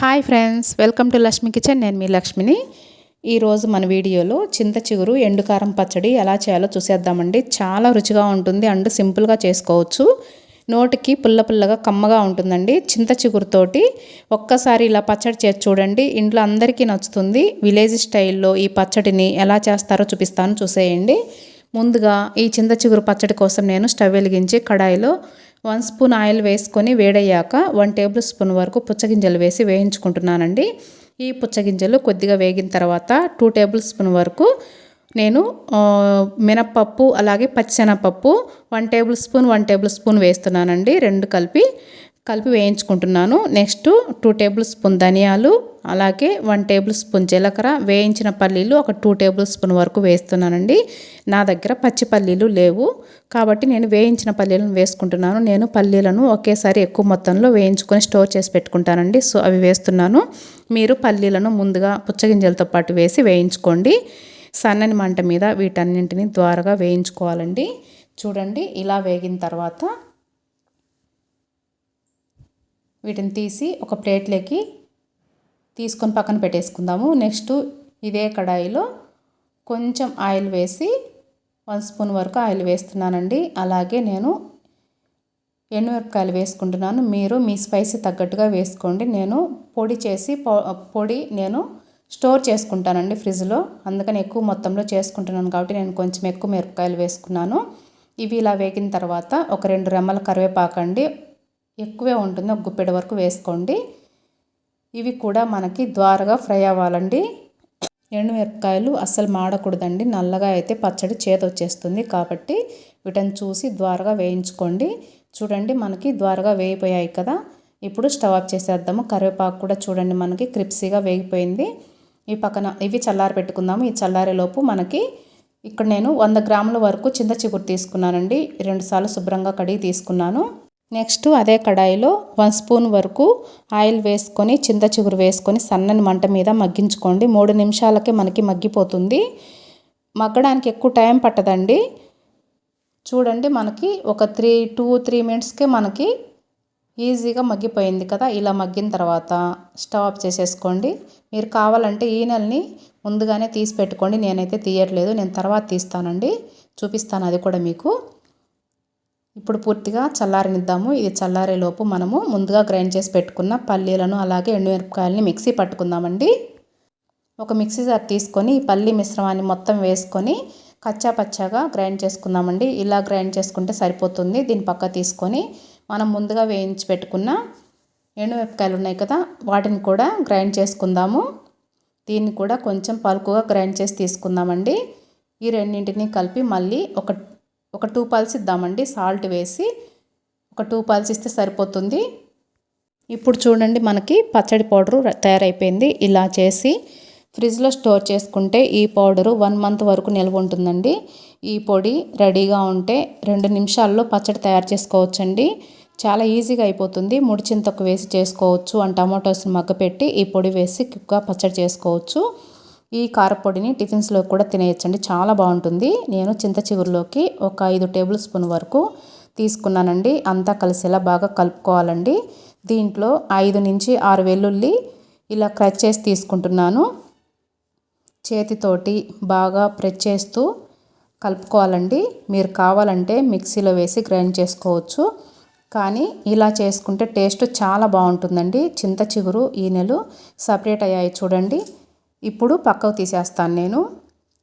Hi friends welcome to Lakshmi kitchen నేను మీ లక్ష్మిని. ఈరోజు మన వీడియోలో చింత చిగురు ఎండుకారం పచ్చడి ఎలా చేయాలో చూసేద్దామండి. చాలా రుచిగా ఉంటుంది అండ్ సింపుల్గా చేసుకోవచ్చు. నోటికి పుల్ల పుల్లగా కమ్మగా ఉంటుందండి. చింత చిగురుతోటి ఒక్కసారి ఇలా పచ్చడి చేసి చూడండి. ఇంట్లో అందరికీ నచ్చుతుంది. విలేజ్ స్టైల్లో ఈ పచ్చడిని ఎలా చేస్తారో చూపిస్తాను చూసేయండి. ముందుగా ఈ చింత చిగురు పచ్చడి కోసం నేను స్టవ్ వెలిగించి కడాయిలో వన్ స్పూన్ ఆయిల్ వేసుకొని వేడయ్యాక వన్ టేబుల్ స్పూన్ వరకు పుచ్చగింజలు వేసి వేయించుకుంటున్నానండి. ఈ పుచ్చగింజలు కొద్దిగా వేగిన తర్వాత టూ టేబుల్ స్పూన్ వరకు నేను మినప్పప్పు అలాగే పచ్చిశనగపప్పు one tablespoon one tablespoon వేస్తున్నానండి. రెండు కలిపి కలిపి వేయించుకుంటున్నాను. నెక్స్ట్ టూ టేబుల్ స్పూన్ ధనియాలు అలాగే వన్ టేబుల్ స్పూన్ జీలకర్ర. వేయించిన పల్లీలు ఒక టూ టేబుల్ స్పూన్ వరకు వేస్తున్నానండి. నా దగ్గర పచ్చి పల్లీలు లేవు. కాబట్టి నేను వేయించిన పల్లీలను వేసుకుంటున్నాను. నేను పల్లీలను ఒకేసారి ఎక్కువ మొత్తంలో వేయించుకొని స్టోర్ చేసి పెట్టుకుంటానండి. సో అవి వేస్తున్నాను. మీరు పల్లీలను ముందుగా పుచ్చగింజలతో పాటు వేసి వేయించుకోండి. సన్నని మంట మీద వీటన్నింటిని ద్వారగా వేయించుకోవాలండి. చూడండి ఇలా వేగిన తర్వాత వీటిని తీసి ఒక ప్లేట్లోకి తీసుకొని పక్కన పెట్టేసుకుందాము. నెక్స్ట్ ఇదే కడాయిలో కొంచెం ఆయిల్ వేసి వన్ స్పూన్ వరకు ఆయిల్ వేస్తున్నానండి. అలాగే నేను ఎండుమిరపకాయలు వేసుకుంటున్నాను. మీరు మీ స్పైసీ తగ్గట్టుగా వేసుకోండి. నేను పొడి చేసి పొడి నేను స్టోర్ చేసుకుంటానండి ఫ్రిడ్జ్లో. అందుకని ఎక్కువ మొత్తంలో చేసుకుంటున్నాను కాబట్టి నేను కొంచెం ఎక్కువ మిరపకాయలు వేసుకున్నాను. ఇవి ఇలా వేగిన తర్వాత ఒక రెండు రెమ్మల కరివేపాకండి. ఎక్కువే ఉంటుంది ఒక గుప్పెడు వరకు వేసుకోండి. ఇవి కూడా మనకి ద్వారగా ఫ్రై అవ్వాలండి. ఎండుమిరపకాయలు అస్సలు మాడకూడదండి. నల్లగా అయితే పచ్చడి చేతి వచ్చేస్తుంది కాబట్టి వీటిని చూసి ద్వారగా వేయించుకోండి. చూడండి మనకి ద్వారగా వేగిపోయాయి కదా. ఇప్పుడు స్టవ్ ఆఫ్ చేసేద్దాము. కరివేపాకు కూడా చూడండి మనకి క్రిప్సీగా వేగిపోయింది. ఈ పక్కన ఇవి చల్లారి పెట్టుకుందాము. ఈ చల్లారేలోపు మనకి ఇక్కడ నేను వంద గ్రాముల వరకు చింత చిగురు తీసుకున్నానండి. రెండుసార్లు శుభ్రంగా కడిగి తీసుకున్నాను. నెక్స్ట్ అదే కడాయిలో వన్ స్పూన్ వరకు ఆయిల్ వేసుకొని చింత చిగురు వేసుకొని సన్నని మంట మీద మగ్గించుకోండి. మూడు నిమిషాలకే మనకి మగ్గిపోతుంది. మగ్గడానికి ఎక్కువ టైం పట్టదండి. చూడండి మనకి ఒక త్రీ టూ త్రీ మినిట్స్కే మనకి ఈజీగా మగ్గిపోయింది కదా. ఇలా మగ్గిన తర్వాత స్టవ్ ఆఫ్ చేసేసుకోండి. మీరు కావాలంటే ఈనెల్ని ముందుగానే తీసి పెట్టుకోండి. నేనైతే తీయట్లేదు. నేను తర్వాత తీస్తానండి. చూపిస్తాను అది కూడా మీకు. ఇప్పుడు పూర్తిగా చల్లారనిద్దాము. ఇది చల్లారేలోపు మనము ముందుగా గ్రైండ్ చేసి పెట్టుకున్న పల్లీలను అలాగే ఎండుమిరపకాయలని మిక్సీ పట్టుకుందామండి. ఒక మిక్సీ జార్ తీసుకొని ఈ పల్లీ మిశ్రమాన్ని మొత్తం వేసుకొని కచ్చా పచ్చాగా గ్రైండ్ చేసుకుందామండి. ఇలా గ్రైండ్ చేసుకుంటే సరిపోతుంది. దీని పక్క తీసుకొని మనం ముందుగా వేయించి పెట్టుకున్న ఎండుమిరపకాయలు ఉన్నాయి కదా వాటిని కూడా గ్రైండ్ చేసుకుందాము. దీన్ని కూడా కొంచెం పలుకుగా గ్రైండ్ చేసి తీసుకుందామండి. ఈ రెండింటిని కలిపి మళ్ళీ ఒక ఒక టూ పల్స్ ఇద్దామండి. సాల్ట్ వేసి ఒక టూ పల్స్ ఇస్తే సరిపోతుంది. ఇప్పుడు చూడండి మనకి పచ్చడి పౌడరు తయారైపోయింది. ఇలా చేసి ఫ్రిడ్జ్లో స్టోర్ చేసుకుంటే ఈ పౌడరు వన్ మంత్ వరకు నిల్వ ఉంటుందండి. ఈ పొడి రెడీగా ఉంటే రెండు నిమిషాల్లో పచ్చడి తయారు చేసుకోవచ్చండి. చాలా ఈజీగా అయిపోతుంది. ముడి చింతకు వేసి చేసుకోవచ్చు. అండ్ టమాటోస్ని మగ్గపెట్టి ఈ పొడి వేసి క్విక్గా పచ్చడి చేసుకోవచ్చు. ఈ కారపొడిని టిఫిన్స్లో కూడా తినేయచ్చండి. చాలా బాగుంటుంది. నేను చింత చిగురులోకి ఒక ఐదు టేబుల్ స్పూన్ వరకు తీసుకున్నానండి. అంతా కలిసేలా బాగా కలుపుకోవాలండి. దీంట్లో ఐదు నుంచి ఆరు వెల్లుల్లి ఇలా క్రచ్ చేసి తీసుకుంటున్నాను. చేతితోటి బాగా ప్రెస్ చేస్తూ కలుపుకోవాలండి. మీరు కావాలంటే మిక్సీలో వేసి గ్రైండ్ చేసుకోవచ్చు. కానీ ఇలా చేసుకుంటే టేస్ట్ చాలా బాగుంటుందండి. చింత చిగురు ఈనెలు సపరేట్ అయ్యాయి చూడండి. ఇప్పుడు పక్కకు తీసేస్తాను నేను.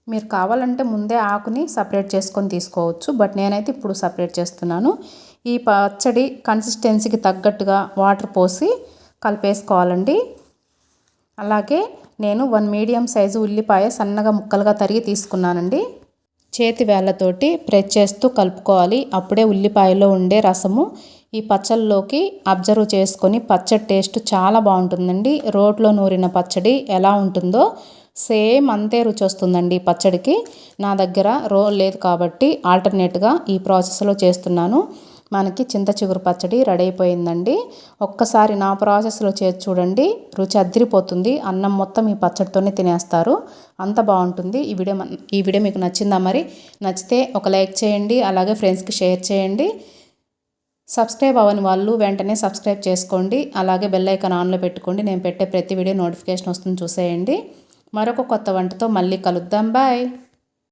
మీరు కావాలంటే ముందే ఆకుని సపరేట్ చేసుకొని తీసుకోవచ్చు బట్ నేనైతే ఇప్పుడు సపరేట్ చేస్తున్నాను. ఈ పచ్చడి కన్సిస్టెన్సీకి తగ్గట్టుగా వాటర్ పోసి కలిపేసుకోవాలండి. అలాగే నేను వన్ మీడియం సైజు ఉల్లిపాయ సన్నగా ముక్కలుగా తరిగి తీసుకున్నానండి. చేతి వేళ్ళతోటి ప్రెస్ చేస్తూ కలుపుకోవాలి. అప్పుడే ఉల్లిపాయలో ఉండే రసము ఈ పచ్చళ్ళలోకి అబ్జర్వ్ చేసుకొని పచ్చడి టేస్ట్ చాలా బాగుంటుందండి. రోట్లో నూరిన పచ్చడి ఎలా ఉంటుందో సేమ్ అంతే రుచి వస్తుందండి పచ్చడికి. నా దగ్గర రో లేదు కాబట్టి ఆల్టర్నేట్గా ఈ ప్రాసెస్లో చేస్తున్నాను. మనకి చింత చిగురు పచ్చడి రెడీ అయిపోయిందండి. ఒక్కసారి నా ప్రాసెస్లో చేసి చూడండి. రుచి అదిరిపోతుంది అన్నం మొత్తం ఈ పచ్చడితోనే తినేస్తారు. అంత బాగుంటుంది. ఈ వీడియో ఈ వీడియో మీకు నచ్చిందా మరి? నచ్చితే ఒక లైక్ చేయండి. అలాగే ఫ్రెండ్స్కి షేర్ చేయండి. సబ్స్క్రైబ్ అవ్వని వాళ్ళు వెంటనే సబ్స్క్రైబ్ చేసుకోండి. అలాగే బెల్ ఐకాన్ ఆన్లో పెట్టుకోండి. నేను పెట్టే ప్రతి వీడియో నోటిఫికేషన్ వస్తుంది. చూసేయండి. మరొక కొత్త వంటతో మళ్ళీ కలుద్దాం. బాయ్.